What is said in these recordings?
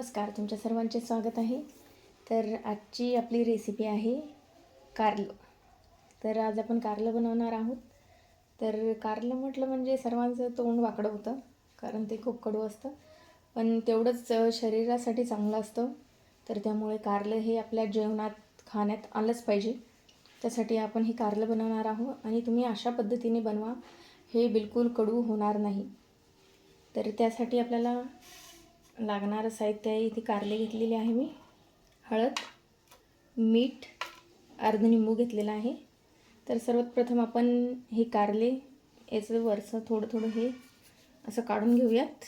नमस्कार तुमच्या सर्वांचे स्वागत आहे. तर आजची आपली रेसिपी आहे कारलं. तर आज आपण कारलं बनवणार आहोत. तर कारलं म्हटलं म्हणजे सर्वांचं तोंड वाकडं होतं कारण ते खूप कडू असतं. पण तेवढंच शरीरासाठी चांगलं असतं. तर त्यामुळे कारलं हे आपल्या जेवणात खाण्यात आलंच पाहिजे. त्यासाठी आपण हे कारलं बनवणार आहोत आणि तुम्ही अशा पद्धतीने बनवा हे बिलकुल कडू होणार नाही. तर त्यासाठी आपल्याला लागणारं साहित्य आहे इथे कारले घेतलेले आहे मी. हळद मीठ अर्ध निंबू घेतलेला आहे. तर सर्वात प्रथम आपण हे कारले याचं वरचं थोडं थोडं हे असं काढून घेऊयात.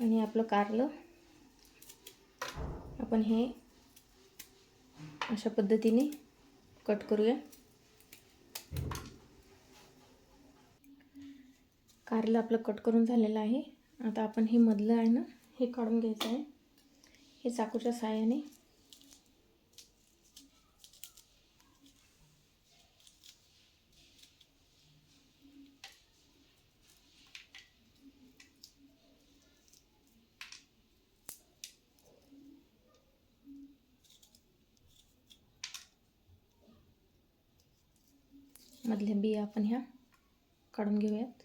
आणि आपलं कारलं आपण हे अशा पद्धतीने कट करूया. कारलं आपलं कट करून झालेलं आहे. आता आपण हे मधलं आहे ना हे काढून घ्यायचं आहे. हे चाकूच्या साहाय्याने मधल्या बिया आपण ह्या काढून घेऊयात.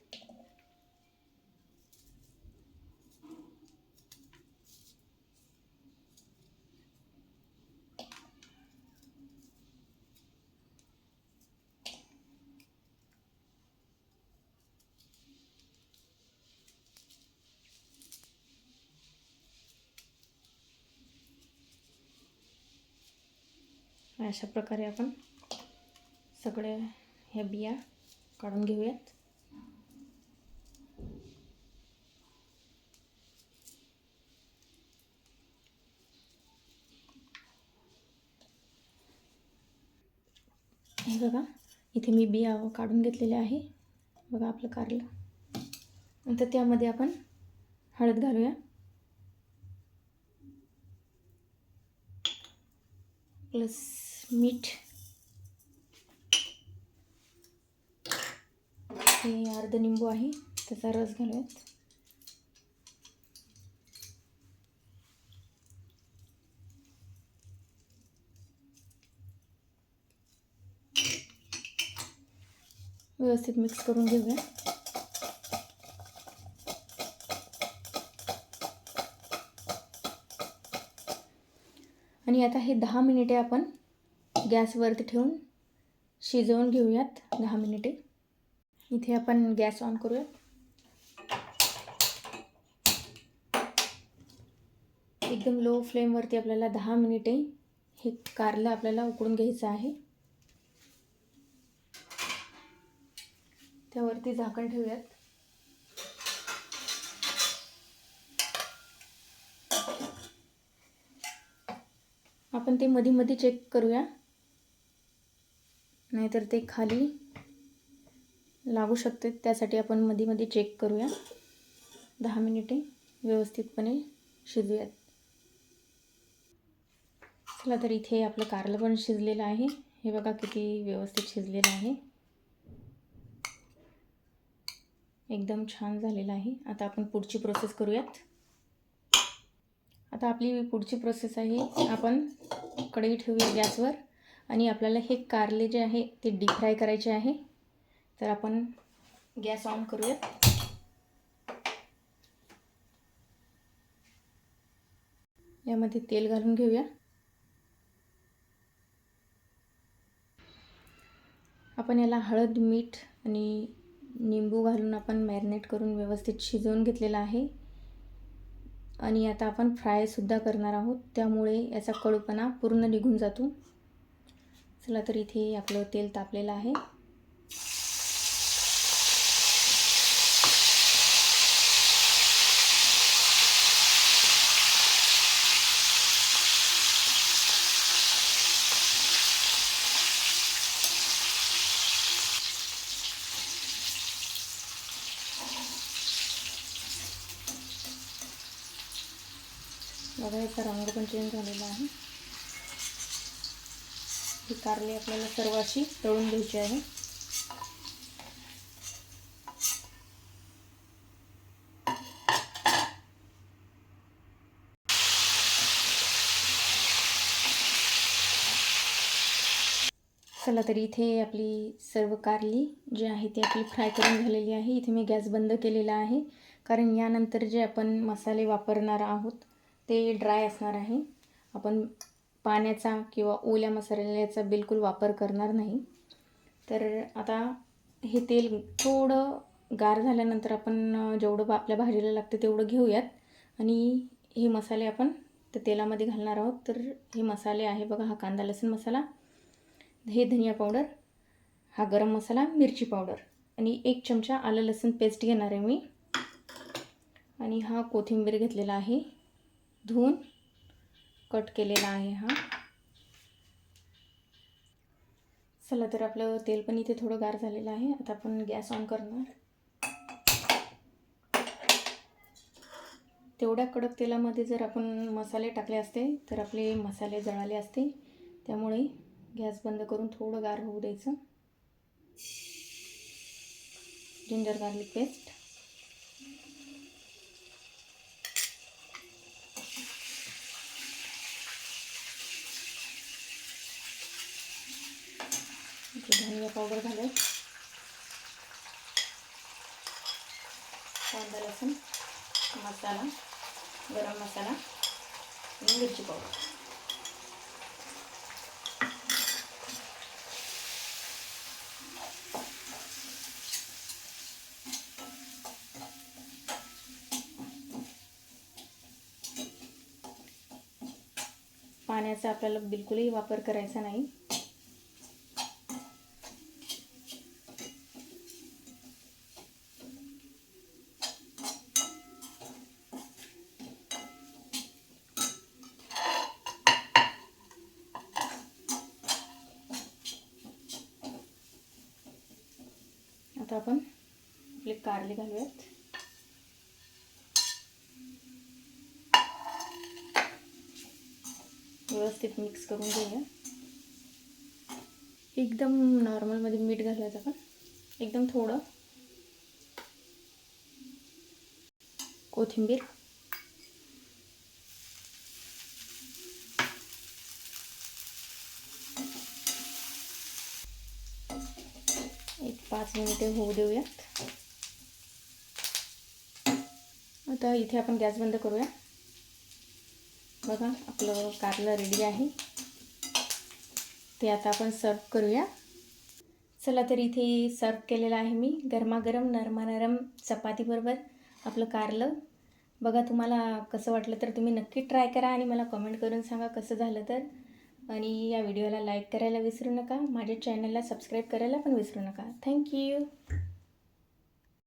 अशा प्रकारे आपण सगळ्या ह्या बिया काढून घेऊयात. हे बघा इथे मी बिया काढून घेतलेले आहे. बघा आपलं कारलं. नंतर त्यामध्ये आपण हळद घालूया. प्लस मीठ. हे अर्ध निंबू आहे त्याचा रस घालूयात. व्यवस्थित मिक्स करून घेऊया. आणि आता हे दहा मिनिटे आपण गॅसवरती ठेवून शिजवून घेऊयात दहा मिनिटे. इथे आपण गॅस ऑन करूयात. एकदम लो फ्लेमवरती आपल्याला दहा मिनिटे हे कारलं आपल्याला उकडून घ्यायचं आहे. त्यावरती झाकण ठेवूयात. आपण ते मध्ये मध्ये चेक करूया. नाहीतर ते खाली लागू शकते. त्यासाठी आपण मध्ये मध्ये चेक करूया. दहा मिनिटे व्यवस्थितपणे शिजूयात. चला तर इथे आपलं कारलं पण शिजलेलं आहे. हे बघा किती व्यवस्थित शिजलेलं आहे. एकदम छान झालेलं आहे. आता आपण पुढची प्रोसेस करूयात. आता आपली पुढची प्रोसेस आहे. आपण कढई ठेवूया गॅसवर. आणि आपल्याला हे कारले जे आहे ते डीप फ्राय करायचे आहे. तर आपण गॅस ऑन करूयात. यामध्ये तेल घालून घेऊया. आपण याला हळद मीठ आणि निंबू घालून आपण मॅरिनेट करून व्यवस्थित शिजवून घेतलेला आहे. आणि आता आपण फ्रायसुद्धा करणार आहोत. त्यामुळे याचा कडूपणा पूर्ण निघून जातो. चला तर इथे आपलं तेल तापलेलं आहे. बघा याचा रंग पण चेंज झालेला आहे. ही कारली आपल्याला सर्व अशी तळून घ्यायची आहे. चला तर इथे आपली सर्व कारली जी आहे ती आपली फ्राय करून झालेली आहे. इथे मी गॅस बंद केलेला आहे. कारण यानंतर जे आपण मसाले वापरणार आहोत ते ड्राय असणार आहे. आपण पाण्याचा किंवा ओल्या मसाल्याचा बिलकुल वापर करणार नाही. तर आता हे तेल थोडं गार झाल्यानंतर आपण जेवढं बा- आपल्या भाजीला लागतं तेवढं घेऊयात. आणि हे मसाले आपण त्या तेलामध्ये घालणार आहोत. तर हे मसाले आहे बघा हा कांदा लसूण मसाला हे धनिया पावडर हा गरम मसाला मिरची पावडर. आणि एक चमचा आलं लसूण पेस्ट घेणार आहे मी. आणि हा कोथिंबीर घेतलेला आहे. धुवून कट केलेला आहे हा. चला तर आपलं तेल पण इथे थोडं गार झालेलं आहे. आता आपण गॅस ऑन करणार. तेवढ्या कडक तेलामध्ये जर आपण मसाले टाकले असते तर आपले मसाले जळाले असते. त्यामुळे गॅस बंद करून थोडं गार होऊ द्यायचं. Ginger garlic paste. धनिया पावडर घालत कांदा लसूण मसाला गरम मसाला आणि मिरची पावडर पाण्याचा आपल्याला बिलकुलही वापर करायचा नाही आता आपण आपले कारले घालूयात. व्यवस्थित मिक्स करून घेऊया. एकदम नॉर्मलमध्ये मीठ घालूयात आपण. एकदम थोडं कोथिंबीर एक पाच मिनिटे होऊ देऊयात. आता इथे आपण गॅस बंद करूया. बघा आपलं कारलं रेडी आहे. ते आता आपण सर्व करूया. चला तर इथे सर्व केलेलं आहे मी. गरमागरम नरमानरम चपातीबरोबर आपलं कारलं. बघा तुम्हाला कसं वाटलं तर तुम्ही नक्की ट्राय करा आणि मला कमेंट करून सांगा कसं झालं तर. आणि या व्हिडिओला लाईक करायला विसरू नका. माझ्या चॅनलला सबस्क्राईब करायला पण विसरू नका. थँक्यू